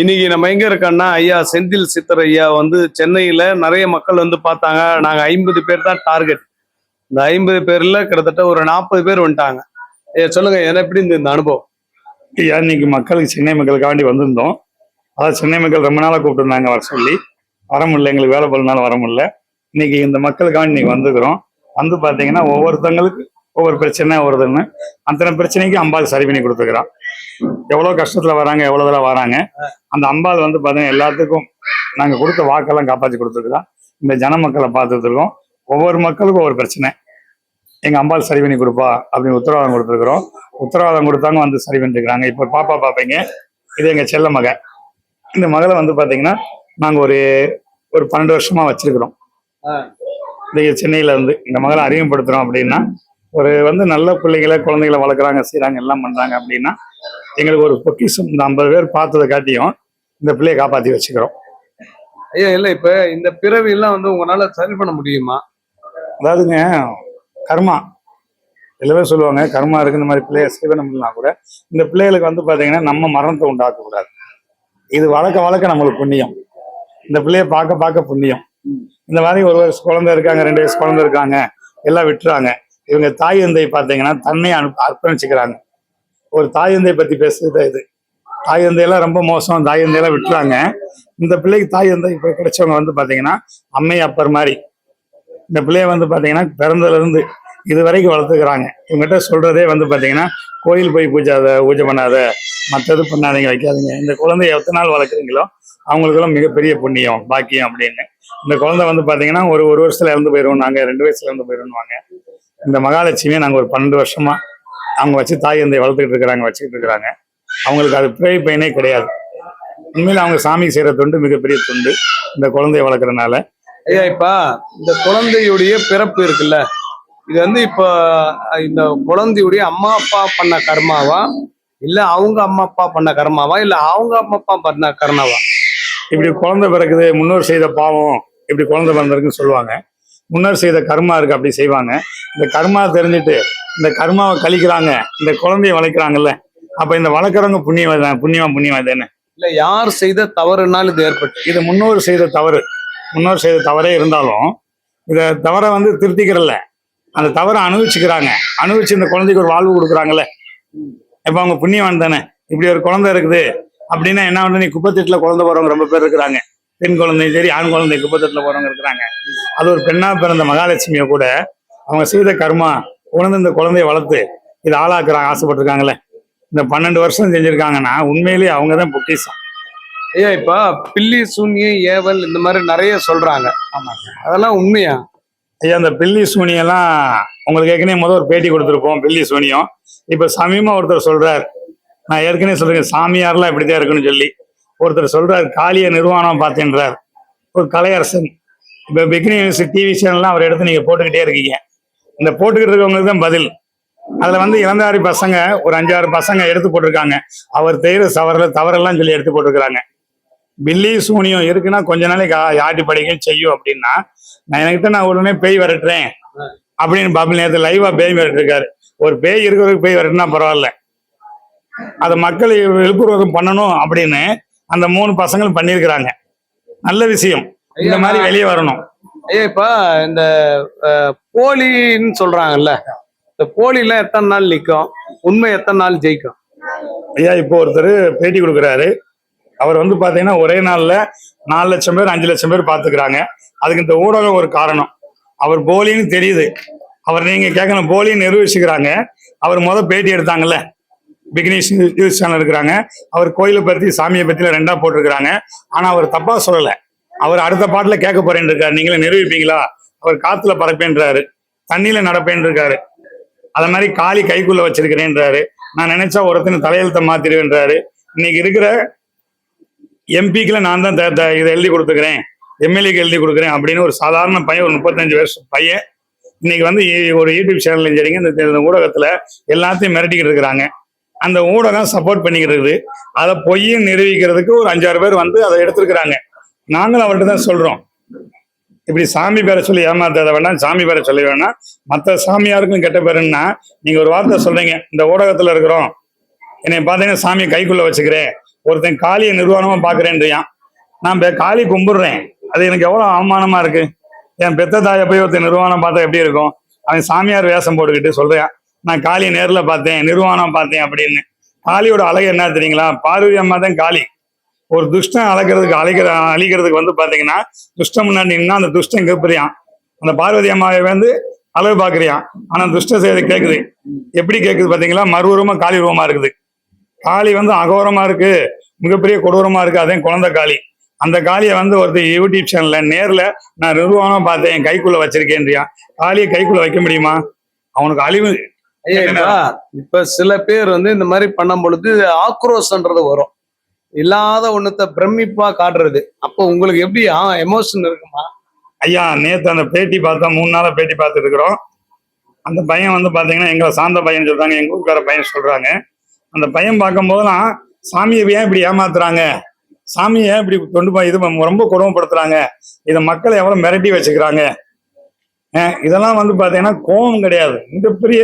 இன்னைக்கு நம்ம எங்க இருக்கோம்னா ஐயா செந்தில் சித்தர் ஐயா வந்து சென்னையில நிறைய மக்கள் வந்து பார்த்தாங்க. நாங்க ஐம்பது பேர் தான் டார்கெட். இந்த ஐம்பது பேர்ல கிட்டத்தட்ட ஒரு நாற்பது பேர் வந்துட்டாங்க. சொல்லுங்க என்ன எப்படி இந்த இந்த அனுபவம்? ஐயா இன்னைக்கு மக்களுக்கு சென்னை மக்களுக்காண்டி வந்திருந்தோம். அதாவது சென்னை மக்கள் ரொம்ப நாளாக கூப்பிட்டுருந்தாங்க வர சொல்லி. வர முடியல எங்களுக்கு வேலை பண்ணனால வர முடியல. இன்னைக்கு இந்த மக்களுக்காண்டி இன்னைக்கு வந்துக்கிறோம் வந்து பார்த்தீங்கன்னா ஒவ்வொருத்தங்களுக்கு ஒவ்வொரு பிரச்சனை வருதுன்னு அத்தனை பிரச்சனைக்கு அம்பாள் சரி பண்ணி கொடுத்துருக்குறான் எவ்வளோ கஷ்டத்தில் வராங்க எவ்வளோ தூரம் வராங்க. அந்த அம்பாள் வந்து பார்த்தீங்கன்னா எல்லாத்துக்கும் நாங்கள் கொடுத்த வாக்கெல்லாம் காப்பாற்றி கொடுத்துருக்குறோம் இந்த ஜன மக்களை பார்த்துட்டு இருக்கோம். ஒவ்வொரு மக்களுக்கும் ஒவ்வொரு பிரச்சனை. எங்க அம்பாள் சரி பண்ணி கொடுப்பா அப்படின்னு உத்தரவாதம் கொடுத்துருக்குறோம். உத்தரவாதம் கொடுத்தாங்க வந்து சரி பண்ணிருக்கிறாங்க இப்போ பாப்பா பார்ப்பீங்க இது எங்க செல்ல மக. இந்த மகளை வந்து பாத்தீங்கன்னா நாங்க ஒரு ஒரு பன்னெண்டு வருஷமா வச்சிருக்கிறோம். இந்த சென்னையில இருந்து இந்த மகளை அறிமுகப்படுத்துறோம் அப்படின்னா ஒரு வந்து நல்ல பிள்ளைகளை குழந்தைகளை வளர்க்குறாங்க செய்றாங்க எல்லாம் பண்றாங்க அப்படின்னா எங்களுக்கு ஒரு பொக்கிஷம் இந்த ஐம்பது பேர் பார்த்ததை காட்டியும் இந்த பிள்ளையை காப்பாத்தி வச்சுக்கிறோம். ஐயா இல்ல இப்ப இந்த பிறவி எல்லாம் வந்து உங்களால சரி பண்ண முடியுமா? அதாவதுங்க கர்மா. எல்லாமே சொல்லுவாங்க கர்மா இருக்கு இந்த மாதிரி பிள்ளைய சேவனம் பண்ணலாம் கூட இந்த பிள்ளைகளுக்கு வந்து பாத்தீங்கன்னா நம்ம மரணத்தை உண்டாக்க கூடாது இது வளர்க்க வளர்க்க நம்மளுக்கு புண்ணியம். இந்த பிள்ளைய பார்க்க பார்க்க புண்ணியம். இந்த மாதிரி ஒரு வயசு குழந்தை இருக்காங்க ரெண்டு வயசு குழந்தை இருக்காங்க எல்லாம் விட்டுறாங்க. இவங்க தாய் தந்தை பார்த்தீங்கன்னா தன்னை அனு அர்ப்பணிச்சுக்கிறாங்க. ஒரு தாய் தந்தை பற்றி பேசுறது இது? தாய் தந்தையெல்லாம் ரொம்ப மோசம். தாய் தந்தையெல்லாம் விட்டுறாங்க. இந்த பிள்ளைக்கு தாய் தந்தை இப்போ கிடைச்சவங்க வந்து பார்த்தீங்கன்னா அம்மை அப்பர் மாதிரி. இந்த பிள்ளைய வந்து பார்த்தீங்கன்னா பிறந்ததுலேருந்து இது வரைக்கும் வளர்த்துக்கிறாங்க. இவங்ககிட்ட சொல்கிறதே வந்து பார்த்தீங்கன்னா கோயில் போய் பூஜாத பூஜை பண்ணாத மற்றது பண்ணாதீங்க வைக்காதீங்க. இந்த குழந்தைய எத்தனை நாள் வளர்க்குறீங்களோ அவங்களுக்கெல்லாம் மிகப்பெரிய புண்ணியம் பாக்கியம் அப்படின்னு. இந்த குழந்தை வந்து பார்த்தீங்கன்னா ஒரு ஒரு வருஷத்துல இருந்து போயிடுவோம் நாங்கள் ரெண்டு வயசுல இருந்து போயிடுவோம் இந்த மகாலட்சுமியை நாங்க ஒரு பன்னெண்டு வருஷமா அவங்க வச்சு தாய் தந்தை வளர்த்துக்கிட்டு இருக்கிறாங்க வச்சுக்கிட்டு இருக்கிறாங்க. அவங்களுக்கு அது பிழை பயனே கிடையாது. உண்மையில அவங்க சாமி செய்யற தொண்டு மிகப்பெரிய தொண்டு இந்த குழந்தைய வளர்க்கறதுனால. ஐயா இப்ப இந்த குழந்தையுடைய பிறப்பு இருக்குல்ல இது வந்து இப்ப இந்த குழந்தையுடைய அம்மா அப்பா பண்ண கர்மாவா? இல்ல அவங்க அம்மா அப்பா பண்ண கர்மாவா? இல்ல அவங்க அம்மா அப்பா பண்ண கர்மாவா? இப்படி குழந்தை பிறக்குது முன்னோர் செய்த பாவம் இப்படி குழந்தை பிறந்திருக்குன்னு சொல்லுவாங்க. முன்னோர் செய்த கர்மா இருக்கு அப்படி செய்வாங்க. இந்த கர்மா தெரிஞ்சுட்டு இந்த கர்மாவை கழிக்கிறாங்க இந்த குழந்தைய வளர்க்குறாங்கல்ல அப்ப இந்த வளர்க்குறவங்க புண்ணியம் தான் புண்ணியமா புண்ணியமா தானே இல்ல யார் செய்த தவறுனால் இது ஏற்பட்டு இது முன்னோர் செய்த தவறு. முன்னோர் செய்த தவறே இருந்தாலும் இதை தவறை வந்து திருத்திக்கிறல்ல. அந்த தவறை அனுபவிச்சுக்கிறாங்க. அனுபவிச்சு இந்த குழந்தைக்கு ஒரு வாழ்வு கொடுக்குறாங்கல்ல. இப்ப அவங்க புண்ணியவான் தானே? இப்படி ஒரு குழந்தை இருக்குது. அப்படின்னா என்ன பண்ண நீ குப்பத்தெட்டுல குழந்தை போறவங்க ரொம்ப பேர் இருக்கிறாங்க. பெண் குழந்தையும் சரி ஆண் குழந்தை குப்பத்தெட்டுல போறவங்க இருக்கிறாங்க. அது ஒரு பெண்ணா பிறந்த மகாலட்சுமியை கூட அவங்க செய்த கர்மா உணர்ந்து இந்த குழந்தைய வளர்த்து இது ஆளாக்குறாங்க ஆசைப்பட்டிருக்காங்கல்ல இந்த பன்னெண்டு வருஷம் செஞ்சிருக்காங்கன்னா உண்மையிலேயே அவங்க தான் பொக்கிஷம் ஐயா இப்ப பில்லி சூன்யம் ஏவல் இந்த மாதிரி நிறைய சொல்றாங்க. ஆமாங்க. அதெல்லாம் உண்மையா? ஐயா அந்த பில்லி சூனியெல்லாம் உங்களுக்கு ஏற்கனவே முதல் ஒரு பேட்டி கொடுத்துருப்போம் பில்லி சூனியம். இப்ப சமீபமா ஒருத்தர் சொல்றார். நான் ஏற்கனவே சொல்றேன் சாமியார்லாம் இப்படிதான் இருக்குன்னு சொல்லி. ஒருத்தர் சொல்றார் காளிய நிர்வாணம் பார்த்தேன்றார். ஒரு கலையரசன். இப்போ பிக்னி நியூஸ் டிவி சேனல்லாம் அவர் எடுத்து நீங்கள் போட்டுக்கிட்டே இருக்கீங்க. இந்த போட்டுக்கிட்டு இருக்கவங்களுக்கு தான் பதில். அதில் வந்து இளந்தாரி பசங்க ஒரு அஞ்சாறு பசங்க எடுத்து போட்டிருக்காங்க. அவர் தெய்வ சவரில் தவறெல்லாம் சொல்லி எடுத்து போட்டிருக்கிறாங்க. பில்லி சூனியம் இருக்குன்னா கொஞ்ச நாளைக்கு ஆட்டி படிக்க செய்யும் அப்படின்னா நான் எனக்கிட்ட நான் உடனே பேய் விரட்டுறேன் அப்படின்னு பாபு நேரத்தில் லைவாக பேய் விரட்டிருக்காரு. ஒரு பேய் இருக்கிறதுக்கு பேய் வரட்டுனா பரவாயில்ல. அதை மக்கள் விழிப்புணர்வு பண்ணணும் அப்படின்னு அந்த மூணு பசங்களும் பண்ணியிருக்கிறாங்க. நல்ல விஷயம். இந்த மாதிரி வெளியே வரணும். ஐயா இப்ப இந்த போலின்னு சொல்றாங்கல்ல இந்த போலிலாம் எத்தனை நாள் நிக்கும்? உண்மை எத்தனை நாள் ஜெயிக்கும்? ஐயா இப்போ ஒருத்தர் பேட்டி கொடுக்குறாரு. அவர் வந்து பாத்தீங்கன்னா ஒரே நாள்ல நாலு லட்சம் பேர் அஞ்சு லட்சம் பேர் பாத்துக்கிறாங்க. அதுக்கு இந்த ஊடகம் ஒரு காரணம். அவர் போலின்னு தெரியுது. அவர் நீங்க கேட்கணும் போலின்னு நிரூபிச்சுக்கிறாங்க. அவர் முத பேட்டி எடுத்தாங்கல்ல. விக்னேஷ் நியூஸ் சேனல் இருக்கிறாங்க. அவர் கோயிலை பற்றி சாமியை பற்றிலாம் ரெண்டா போட்டிருக்கிறாங்க. ஆனால் அவர் தப்பா சொல்லலை. அவர் அடுத்த பாட்டில் கேட்க போறேன்னு இருக்காரு. நீங்களே நிரூபிப்பீங்களா? அவர் காத்துல பறப்பேன்றாரு. தண்ணியில நடப்பேன் இருக்காரு அத மாதிரி காளி கைக்குள்ள வச்சிருக்கிறேன்றாரு. நான் நினைச்சா ஒருத்தனை தலையெழுத்த மாத்திருவேன்றாரு இன்னைக்கு இருக்கிற எம்பிக்குல நான் தான் இதை எழுதி கொடுத்துக்கிறேன். எம்எல்ஏக்கு எழுதி கொடுக்குறேன் அப்படின்னு ஒரு சாதாரண பையன் ஒரு முப்பத்தஞ்சு வருஷம் பையன் இன்னைக்கு வந்து ஒரு யூடியூப் சேனல்லையும் சரிங்க இந்த இந்த ஊடகத்துல எல்லாத்தையும் மிரட்டிக்கிட்டு இருக்கிறாங்க. அந்த ஊடகம் சப்போர்ட் பண்ணிக்கிறது. அதை பொய்யும் நிரூபிக்கிறதுக்கு ஒரு அஞ்சாறு பேர் வந்து அதை எடுத்திருக்கிறாங்க. நாங்களும் அவர்கிட்ட தான் சொல்றோம். இப்படி சாமி பேரை சொல்லி ஏமாத்தாத வேணாம் சாமி பேரை சொல்ல வேணாம் மற்ற சாமியாருக்கும் கெட்ட பேருன்னா நீங்க ஒரு வார்த்தை சொல்றீங்க இந்த ஊடகத்துல இருக்கிறோம். என்னை பார்த்தீங்கன்னா சாமியை கைக்குள்ள வச்சுக்கிறேன். ஒருத்தன் காளியை நிர்வாணமா பாக்குறேன்றியான் நான் பே- காளி கும்பிடுறேன். அது எனக்கு எவ்வளவு அவமானமா இருக்கு. என் பெத்த தாயை போய் ஒருத்தன் நிர்வாணம் பார்த்தா எப்படி இருக்கும்? அவன் சாமியார் வேஷம் போட்டுக்கிட்டு சொல்றான் நான் காளியை நேரில் பார்த்தேன் நிர்வாணம் பார்த்தேன் அப்படின்னு. காளியோட அழகு என்ன தெரியுங்களா? பார்வதி அம்மா தான் காளி. ஒரு துஷ்டன் அழகிறதுக்கு அழைக்கிற அழிக்கிறதுக்கு வந்து பார்த்தீங்கன்னா துஷ்டம் முன்னாடி நின்னா அந்த துஷ்டன் கேட்பறியான் அந்த பார்வதி அம்மாவை வந்து அழகு பார்க்குறியான் ஆனால் துஷ்ட செய்தி கேட்குது எப்படி கேட்குது பார்த்தீங்களா? மறுரூபமா காளி ரூபமாக இருக்குது. காளி வந்து அகோரமா இருக்கு. மிகப்பெரிய கொடூரமாக இருக்கு. அதே குழந்தை காளி. அந்த காளியை வந்து ஒருத்தர் யூடியூப் சேனலில் நேரில் நான் நிர்வாணம் பார்த்தேன் என் கைக்குள்ளே வச்சிருக்கேன்றியா? காளியை கைக்குள்ளே வைக்க முடியுமா? அவனுக்கு அழிவு இப்ப இப்ப சில பேர் வந்து இந்த மாதிரி பண்ணும் பொழுது ஆக்ரோஷன்றது வரும். இல்லாத ஒண்ணுத்த பிரமிப்பா காட்டுறது. அப்போ உங்களுக்கு எப்படி எமோஷன் இருக்குமா? ஐயா நேத்து அந்த பேட்டி பார்த்தா மூணு நாளா பேட்டி பார்த்துட்டு இருக்கிறோம். அந்த பையன் வந்து பாத்தீங்கன்னா எங்களை சார்ந்த பையன் சொல்றாங்க எங்க ஊருக்கார பையன் சொல்றாங்க. அந்த பையன் பார்க்கும்போதெல்லாம் சாமியை ஏன் இப்படி ஏமாத்துறாங்க? சாமியை ஏன் இப்படி கொண்டு போய் இது ரொம்ப கொடுமைப்படுத்துறாங்க இதை மக்களை எவ்வளவு மிரட்டி வச்சுக்கிறாங்க? இதெல்லாம் வந்து பாத்தீங்கன்னா கோபம் கிடையாது. மிகப்பெரிய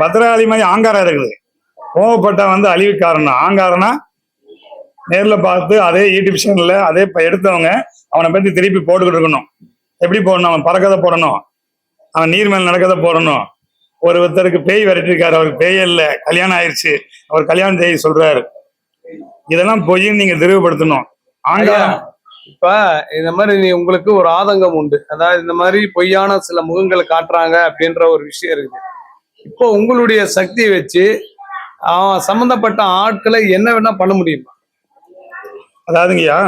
பத்திராளி மாதிரி ஆங்காரம் இருக்குது. கோபப்பட்டா வந்து அழிவு காரணம் நேரில் நேர்ல பார்த்து அதே யூடியூப் சேனலில் அதே இப்போ எடுத்தவங்க அவனை பத்தி திருப்பி போட்டுக்கிட்டு இருக்கணும். எப்படி போடணும்? அவன் பறக்கதை போடணும். அவன் நீர் மேல் நடக்கதை போடணும். ஒரு ஒருத்தருக்கு பேய் விரட்டிருக்காரு அவருக்கு பேய் இல்ல. கல்யாணம் ஆயிடுச்சு அவர் கல்யாணம் செய்ய சொல்றாரு. இதெல்லாம் பொய்ன்னு நீங்க தெளிவுபடுத்தணும். ஆங்காரம் இப்ப இந்த மாதிரி நீ உங்களுக்கு ஒரு ஆதங்கம் உண்டு. அதாவது இந்த மாதிரி பொய்யான சில முகங்களை காட்டுறாங்க அப்படின்ற ஒரு விஷயம் இருக்குது. இப்போ உங்களுடைய சக்தியை வச்சு அவன் சம்பந்தப்பட்ட ஆட்களை என்ன வேணா பண்ண முடியுமா? அதாவதுங்கய்யா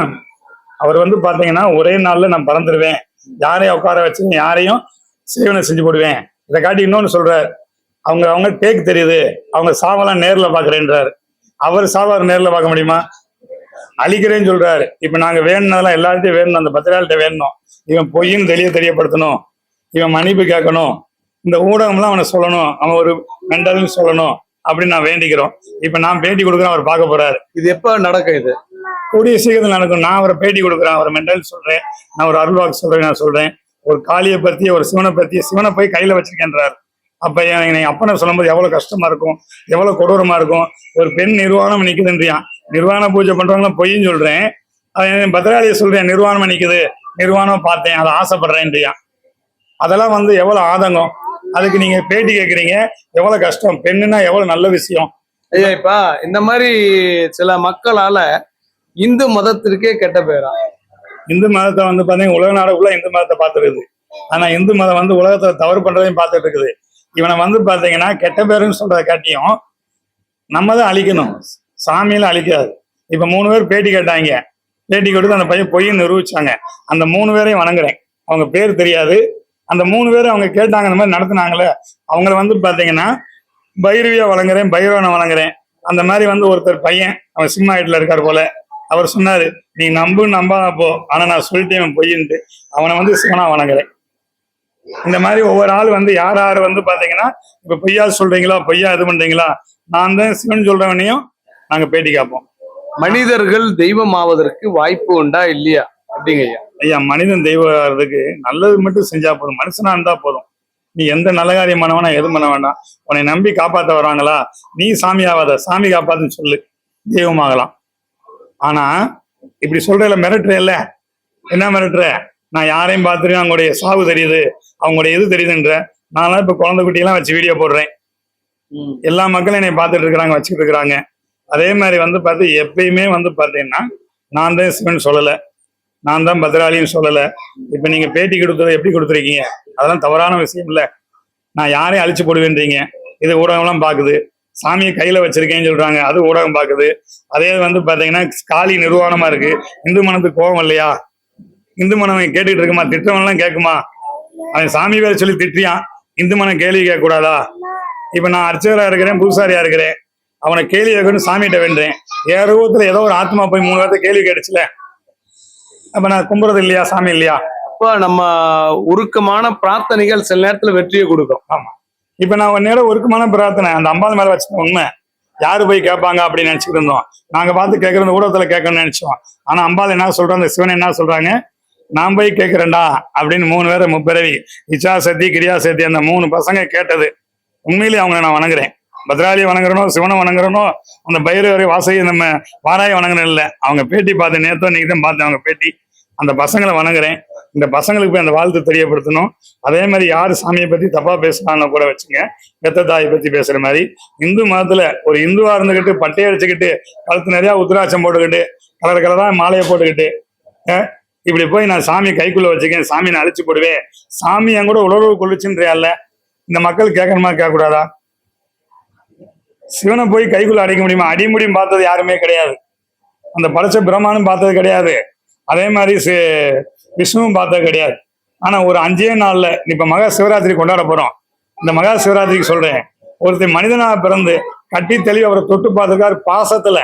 அவர் வந்து பாத்தீங்கன்னா ஒரே நாள்ல நான் பறந்துருவேன். யாரையும் உட்கார வச்சு யாரையும் சேவனை செஞ்சு போடுவேன். இதை காட்டி இன்னொன்னு சொல்றாரு. அவங்க அவங்க டேக் தெரியுது. அவங்க சாவெல்லாம் நேர்ல பாக்குறேன்றாரு. அவர் சாவார் நேர்ல பார்க்க முடியுமா? அழிக்கிறேன்னு சொல்றாரு. இப்ப நாங்க வேணுனதெல்லாம் எல்லார்ட்டையும் வேணும். அந்த பத்திராள்கிட்ட வேணும் இவன் பொய்ன்னு தெளிய தெரியப்படுத்தணும். இவன் மன்னிப்பு கேட்கணும். இந்த ஊடகம்லாம் அவனை சொல்லணும். அவன் ஒரு மென்டல்னு சொல்லணும் அப்படின்னு நான் வேண்டிக்கிறோம். இப்ப நான் பேட்டி கொடுக்குறேன் அவர் பார்க்க போறாரு. இது எப்ப நடக்கும் இது? கூடிய சீக்கிரத்தில் நடக்கும். நான் அவரை பேட்டி கொடுக்குறேன் அவர் மென்டல் சொல்றேன். நான் ஒரு அருள்வாக்கு சொல்றேன் நான் சொல்றேன். ஒரு காளியை பத்தி ஒரு சிவனை பத்தி சிவனை போய் கையில வச்சிருக்கேன்றார். அப்ப என் என் அப்பனை சொல்லும்போது எவ்வளவு கஷ்டமா இருக்கும் எவ்வளவு கொடூரமா இருக்கும். ஒரு பெண் நிர்வாணம் நிக்குதுன்றியான். நிர்வாண பூஜை பண்றவங்க பொய்ன்னு சொல்றேன். அவன் பத்ராளியை சொல்றேன் நிர்வாணம் நிக்குது நிர்வாணம் பார்த்தேன் அதை ஆசைப்படுறேன்றியான் அதெல்லாம் வந்து எவ்வளவு ஆதங்கம். அதுக்கு நீங்க பேட்டி கேக்குறீங்க எவ்வளவு கஷ்டம். பெண்ணுன்னா எவ்வளவு நல்ல விஷயம். ஐயா இப்ப இந்த மாதிரி சில மக்களால இந்து மதத்திற்கே கெட்ட பேரா? இந்து மதத்தை வந்து பாத்தீங்கன்னா உலக நாடுக்குள்ள இந்து மதத்தை பார்த்துருக்குது. ஆனா இந்து மதம் வந்து உலகத்துல தவறு பண்றதையும் பார்த்துட்டு இருக்குது. இவனை வந்து பாத்தீங்கன்னா கெட்ட பேருன்னு சொல்றதை காட்டியும் நம்ம தான் அழிக்கணும். சாமியில அழிக்காது. இப்ப மூணு பேர் பேட்டி கேட்டாங்க. பேட்டி கொடுத்து அந்த பையன் பொய்ன்னு நிரூபிச்சாங்க. அந்த மூணு பேரையும் வணங்குறேன். அவங்க பேர் தெரியாது. அந்த மூணு பேரும் அவங்க கேட்டாங்க இந்த மாதிரி நடத்துனாங்களே. அவங்கள வந்து பாத்தீங்கன்னா பைரவியா வழங்குறேன் பைரவனை வழங்குறேன் அந்த மாதிரி வந்து ஒருத்தர் பையன் அவன் சிம்மா வீட்டில் இருக்கார் போல. அவர் சொன்னாரு நீ நம்பு நம்பாத போ. ஆனா நான் சொல்லிட்டேன் அவன் பொய்ன்ட்டு அவனை வந்து சிவனா வணங்குறேன். இந்த மாதிரி ஒவ்வொரு ஆள் வந்து யார் யார் வந்து பாத்தீங்கன்னா இப்ப பொய்யா சொல்றீங்களா? பொய்யா இது பண்றீங்களா? நான் தான் சிவன் சொல்றவனையும் நாங்க பேட்டி காப்போம். மனிதர்கள் தெய்வம் ஆவதற்கு வாய்ப்பு உண்டா இல்லையா? அப்படிங்க ஐயா. ஐயா மனிதன் தெய்வம் ஆகிறதுக்கு நல்லது மட்டும் செஞ்சா போதும். மனுஷனா இருந்தா போதும். நீ எந்த நல்ல காரியம் பண்ண வேணாம் எது பண்ண வேண்டாம் உன்னை நம்பி காப்பாத்த வராங்களா? நீ சாமி ஆகாத சாமி காப்பாத்துன்னு சொல்லு. தெய்வமாகலாம் ஆனா இப்படி சொல்றல மிரட்டுற இல்ல? என்ன மிரட்டுற? நான் யாரையும் பார்த்துருக்கேன் அவங்களுடைய சாவு தெரியுது. அவங்களுடைய இது தெரியுதுன்ற நான்லாம் இப்ப குழந்தை குட்டியெல்லாம் வச்சு வீடியோ போடுறேன். எல்லா மக்களும் என்னை பார்த்துட்டு இருக்கிறாங்க வச்சுக்கிட்டு இருக்கிறாங்க. அதே மாதிரி வந்து பார்த்து எப்பயுமே வந்து பார்த்தீங்கன்னா நான் தான் சிவன் சொல்லலை. நான் தான் பத்ராளின்னு சொல்லலை. இப்போ நீங்கள் பேட்டி கொடுத்ததை எப்படி கொடுத்துருக்கீங்க? அதெல்லாம் தவறான விஷயம் இல்லை. நான் யாரையும் அழிச்சு போடுவேன்றீங்க. இது ஊடகம்லாம் பார்க்குது. சாமியை கையில் வச்சிருக்கேன்னு சொல்றாங்க. அது ஊடகம் பார்க்குது. அதே வந்து பார்த்தீங்கன்னா காளி நிர்வாணமா இருக்கு. இந்து மனத்துக்கு கோபம் இல்லையா? இந்து மனம் கேட்டுக்கிட்டு இருக்குமா? திட்டவன்லாம் கேட்குமா? அவன் சாமி வேற சொல்லி திட்டியான். இந்து மனம் கேள்வி கேட்கக்கூடாதா? இப்போ நான் அர்ச்சகரா இருக்கிறேன் பூசாரியாக இருக்கிறேன். அவனை கேள்வி கேட்கணும் சாமிகிட்ட வேண்டேன் என் ரூபத்துல ஏதோ ஒரு ஆத்மா போய் மூணு வாரத்தை கேள்வி கேட்டுச்சுல. அப்ப நான் கும்புறது இல்லையா சாமி இல்லையா? அப்ப நம்ம உருக்கமான பிரார்த்தனைகள் சில நேரத்துல வெற்றியை கொடுக்கும். ஆமா. இப்ப நான் ஒரு நேரம் ஒருக்கமான பிரார்த்தனை அந்த அம்பாள் மேல வச்சுக்க உண்மை. யாரு போய் கேட்பாங்க அப்படின்னு நினைச்சுட்டு இருந்தோம். நாங்க பார்த்து கேட்கறது ஊடகத்துல கேட்கணும்னு நினைச்சோம். ஆனா அம்பாள் என்ன சொல்றாங்க அந்த சிவன் என்ன சொல்றாங்க? நான் போய் கேட்கிறேன்டா அப்படின்னு மூணு பேரை முப்பிறவி இச்சா சக்தி கிரியா சக்தி அந்த மூணு பசங்க கேட்டது. உண்மையிலேயே அவங்கள நான் வணங்குறேன். பத்ராளி வணங்குறனோ சிவனை வணங்குறனோ அந்த பைரவரை வாசகி நம்ம வாராய வணங்குறோம் இல்லை. அவங்க பேட்டி பார்த்தேன் நேத்தோ இன்னைக்கு தான் பார்த்தேன் அவங்க பேட்டி. அந்த பசங்களை வணங்குறேன். இந்த பசங்களுக்கு போய் அந்த வாழ்த்து தெரியப்படுத்தணும். அதே மாதிரி யார் சாமியை பத்தி தப்பாக பேசுறான்னு கூட வச்சுங்க. பெத்த தாயை பத்தி பேசுகிற மாதிரி. இந்து மதத்துல ஒரு இந்துவா இருந்துக்கிட்டு பட்டையை அடிச்சுக்கிட்டு கழுத்து நிறையா உத்திராட்சம் போட்டுக்கிட்டு கலர் கலராக மாலையை போட்டுக்கிட்டு இப்படி போய் நான் சாமி கைக்குள்ள வச்சுக்கேன் சாமி நான் அழிச்சு போடுவேன். சாமி என் கூட உழவு கொள்ளுச்சுன்றியால இந்த மக்கள் கேட்கணுமா கேட்கக்கூடாதா? சிவனை போய் கைக்குள்ள அடைக்க முடியுமா? அடி முடியும் பார்த்தது யாருமே கிடையாது. அந்த படைச்ச பிரம்மானும் பார்த்தது கிடையாது. அதே மாதிரி விஷ்ணுவும் பார்த்தது கிடையாது. ஆனா ஒரு அஞ்சே நாள்ல இப்ப மகா சிவராத்திரி கொண்டாட போறோம். இந்த மகா சிவராத்திரிக்கு சொல்றேன். ஒருத்தர் மனிதனா பிறந்து கட்டி தெளிவு அவரை தொட்டு பார்த்திருக்காரு பாசத்துல.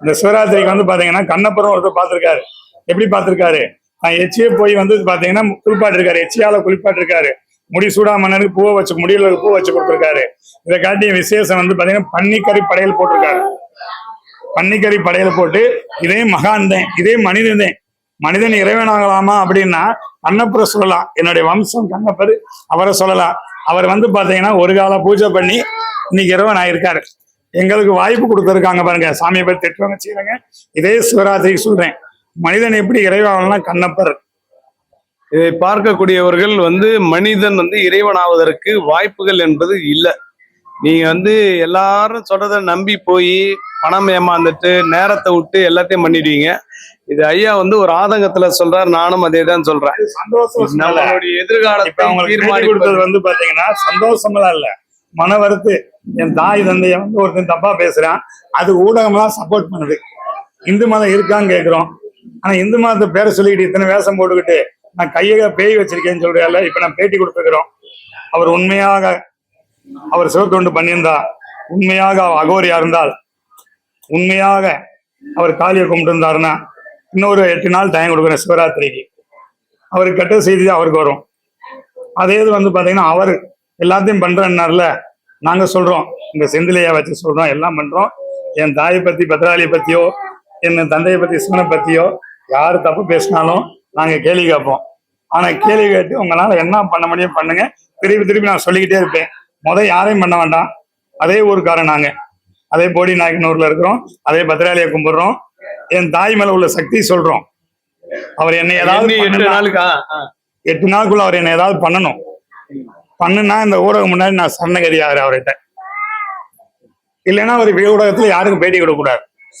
இந்த சிவராத்திரிக்கு வந்து பாத்தீங்கன்னா கண்ணப்புறம் ஒருத்தர் பார்த்திருக்காரு. எப்படி பார்த்திருக்காரு? நான் எச்சியே போய் வந்து பாத்தீங்கன்னா குளிப்பாட்டிருக்காரு. எச்சியால குளிப்பாட்டிருக்காரு. முடி சூடா மன்னருக்கு பூவை வச்சு முடியல பூ வச்சு கொடுத்துருக்காரு. இதை காட்டிய விசேஷம் வந்து பாத்தீங்கன்னா பன்னிக்கறி படையல் போட்டிருக்காரு. பன்னிக்கறி படையல் போட்டு இதே மகான் தான் இதே மனிதன் மனிதன் இறைவனாகலாமா அப்படின்னா கண்ணப்பரை சொல்லலாம். என்னுடைய வம்சம் கண்ணப்பர் அவரை சொல்லலாம். அவர் வந்து பாத்தீங்கன்னா ஒரு கால பூஜை பண்ணி இன்னைக்கு இறைவன் ஆயிருக்காரு. எங்களுக்கு வாய்ப்பு கொடுத்துருக்காங்க பாருங்க. சாமியை பற்றி திட்டுவாங்க செய்யறாங்க இதே சிவராத்திரிக்கு சொல்றேன். மனிதன் எப்படி இறைவாகலாம் கண்ணப்பர். இதை பார்க்கக்கூடியவர்கள் வந்து மனிதன் வந்து இறைவனாவதற்கு வாய்ப்புகள் என்பது இல்லை. நீங்க வந்து எல்லாரும் சொல்றத நம்பி போய் பணம் ஏமாந்துட்டு நேரத்தை விட்டு எல்லாத்தையும் பண்ணிடுவீங்க. இது ஐயா வந்து ஒரு ஆதங்கத்துல சொல்றாரு நானும் அதே தான் சொல்றேன் நம்மளுடைய எதிர்காலத்தை தீர்மானிப்பது. கொடுத்தது வந்து பாத்தீங்கன்னா சந்தோஷமெல்லாம் இல்ல. மன வருத்து. என் தாய் தந்தைய வந்து ஒருத்தன் தப்பா பேசுறான். அது ஊடகம்லாம் சப்போர்ட் பண்ணுது. இந்து மதம் இருக்கான்னு கேக்குறோம். ஆனா இந்து மதத்தை பேரை சொல்லிக்கிட்டு இத்தனை வேஷம் போட்டுக்கிட்டு நான் கையை பேய் வச்சிருக்கேன்னு சொல்றேன்ல இப்ப நான் பேட்டி கொடுத்துக்கிறோம் அவர் உண்மையாக அவர் சிவத்தொண்டு பண்ணியிருந்தா உண்மையாக அவர் அகோரியா இருந்தால் உண்மையாக அவர் காளியை கும்பிட்டு இருந்தாருன்னா இன்னொரு எட்டு நாள் டைம் கொடுக்குறேன் சிவராத்திரிக்கு. அவருக்கு கெட்ட செய்தி தான் அவருக்கு வரும். அதே இது வந்து பார்த்தீங்கன்னா அவர் எல்லாத்தையும் பண்றேன்னார்ல நாங்கள் சொல்றோம். இந்த செந்திலையா வச்சு சொல்றோம் எல்லாம் பண்றோம். என் தாயை பத்தி பத்திராளியை பத்தியோ என் தந்தையை பத்தி சிவனை பத்தியோ யார் தப்பு பேசினாலும் நாங்க கேள்வி கேட்போம். ஆனா கேள்வி கேட்டு உங்களால என்ன பண்ண முடியும் பண்ணுங்க. திருப்பி திருப்பி நான் சொல்லிக்கிட்டே இருப்பேன். முத யாரையும் பண்ண வேண்டாம். அதே ஊருக்காரன் நாங்க. அதே போடி நாயக்கனூர்ல இருக்கிறோம். அதே பத்ராளியை கும்பிடுறோம். என் தாய் மேல உள்ள சக்தி சொல்றோம். அவர் என்னை ஏதாவது எட்டு நாளுக்கு. எட்டு நாளுக்குள்ள அவர் என்ன ஏதாவது பண்ணணும். பண்ணுனா இந்த ஊடகம் முன்னாடி நான் சரணகதி ஆகிறேன் அவர்கிட்ட. இல்லைன்னா அவர் ஊடகத்துல யாருக்கும் பேட்டி கொடுக்க கூடாது